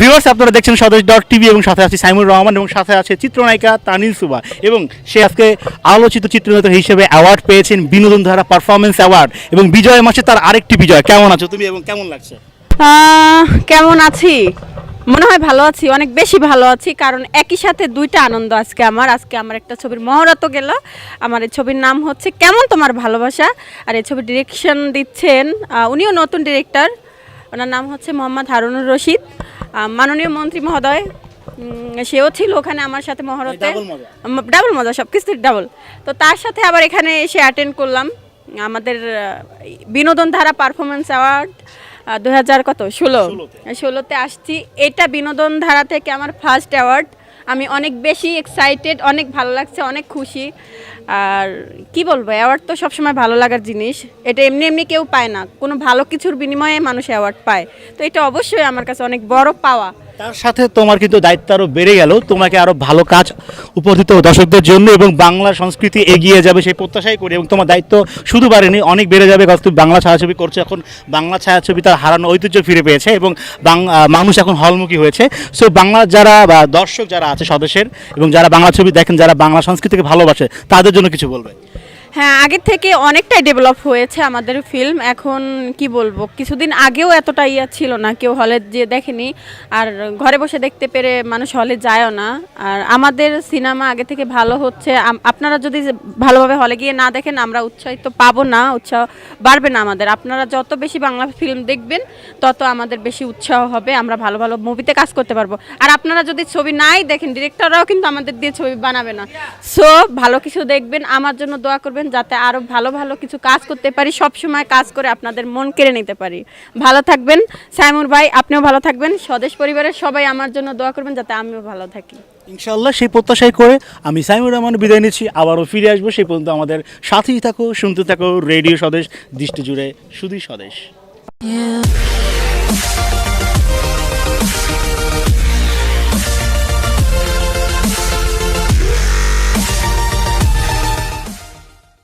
Viewers আপনারা দেখছেন স্বদেশ ডট টিভি এবং সাথে আছে সাইমুর রহমান এবং সাথে আছে চিত্রনায়িকা তানিল সুবা এবং সে আজকে আলোচিত চিত্রনায়িকা হিসেবে অ্যাওয়ার্ড পেয়েছেন বিনোদন ধারা পারফরমেন্স অ্যাওয়ার্ড এবং বিজয় মাসে তার আরেকটি বিজয়। কেমন আছো তুমি এবং কেমন লাগছে? কেমন আছি? মনে হয় ভালো আছি, অনেক বেশি ভালো আছি, কারণ একই সাথে দুইটা আনন্দ আজকে আমার। আজকে আমার একটা ছবির মহরত গেল। আমার এই ছবির নাম হচ্ছে কেমন তোমার ভালোবাসা? আর এই ছবির ডিরেকশন দিচ্ছেন উনিও নতুন ডিরেক্টর ওনার নাম হচ্ছে মোহাম্মদ হারুনুর রশিদ। মাননীয় মন্ত্রী মহোদয় সেও ছিল ওখানে আমার সাথে মহরতে। ডাবল মজা। সব কিছু ডাবল তো তার সাথে আবার এখানে এসে অ্যাটেন্ড করলাম আমাদের বিনোদন ধারা পারফরমেন্স অ্যাওয়ার্ড দু হাজার কত? ষোলো। ষোলোতে। আসছি। এটা বিনোদন ধারা থেকে আমার ফার্স্ট অ্যাওয়ার্ড আমি অনেক বেশি এক্সাইটেড অনেক ভালো লাগছে, অনেক খুশি। আর কি বলব অ্যাওয়ার্ড তো সবসময় ভালো লাগার জিনিস। এটা এমনি এমনি কেউ পায় না। কোনো ভালো কিছুর বিনিময়ে মানুষ অ্যাওয়ার্ড পায়। তো এটা অবশ্যই আমার কাছে অনেক বড় পাওয়া। তার সাথে তোমার কিন্তু দায়িত্ব আরও বেড়ে গেল। তোমাকে আরও ভালো কাজ উপস্থিত দর্শকদের জন্য এবং বাংলা সংস্কৃতি এগিয়ে যাবে সেই প্রত্যাশাই করি এবং তোমার দায়িত্ব শুধু বাড়েনি, অনেক বেড়ে যাবে কারণ তুমি বাংলা ছায়াছবি করছ। এখন বাংলা ছায়াছবি তার হারানো ঐতিহ্য ফিরে পেয়েছে এবং মানুষ এখন হলমুখী হয়েছে। সো বাংলা যারা বা দর্শক যারা আছে সদস্যের এবং যারা বাংলা ছবি দেখেন, যারা বাংলা সংস্কৃতিকে ভালোবাসে, তাদের জন্য কিছু বলবে? হ্যাঁ আগের থেকে অনেকটাই ডেভেলপ হয়েছে আমাদের ফিল্ম এখন কি বলব, কিছুদিন আগেও এতটা ইয়া ছিল না। কেউ হলে যে দেখেনি। আর ঘরে বসে দেখতে পেরে মানুষ হলে যায়ও না। আর আমাদের সিনেমা আগে থেকে ভালো হচ্ছে। আপনারা যদি ভালোভাবে হলে গিয়ে না দেখেন, আমরা উৎসাহিত পাবো না। উৎসাহ বাড়বে না আমাদের। আপনারা যত বেশি বাংলা ফিল্ম দেখবেন, তত আমাদের বেশি উৎসাহ হবে। আমরা ভালো ভালো মুভিতে কাজ করতে পারব। আর আপনারা যদি ছবি নাই দেখেন ডিরেক্টররাও কিন্তু আমাদের দিয়ে ছবি বানাবে না। সো ভালো কিছু দেখবেন। আমার জন্য দোয়া করবেন যাতে আরও ভালো ভালো কিছু কাজ করতে পারি সব সময় কাজ করে আপনাদের মন কেড়ে নিতে পারি। ভালো থাকবেন। সাইমুর ভাই আপনিও ভালো থাকবেন। স্বদেশ পরিবারের সবাই আমার জন্য দোয়া করবেন যাতে আমিও ভালো থাকি। ইনশাল্লাহ সেই প্রত্যাশাই করে আমি সাইমুর রহমান বিদায় নিচ্ছি। আবারও ফিরে আসব সেই পর্যন্ত আমাদের সাথেই থাকো শুনতে থাকো রেডিও স্বদেশ দৃষ্টি জুড়ে শুধুই স্বদেশ.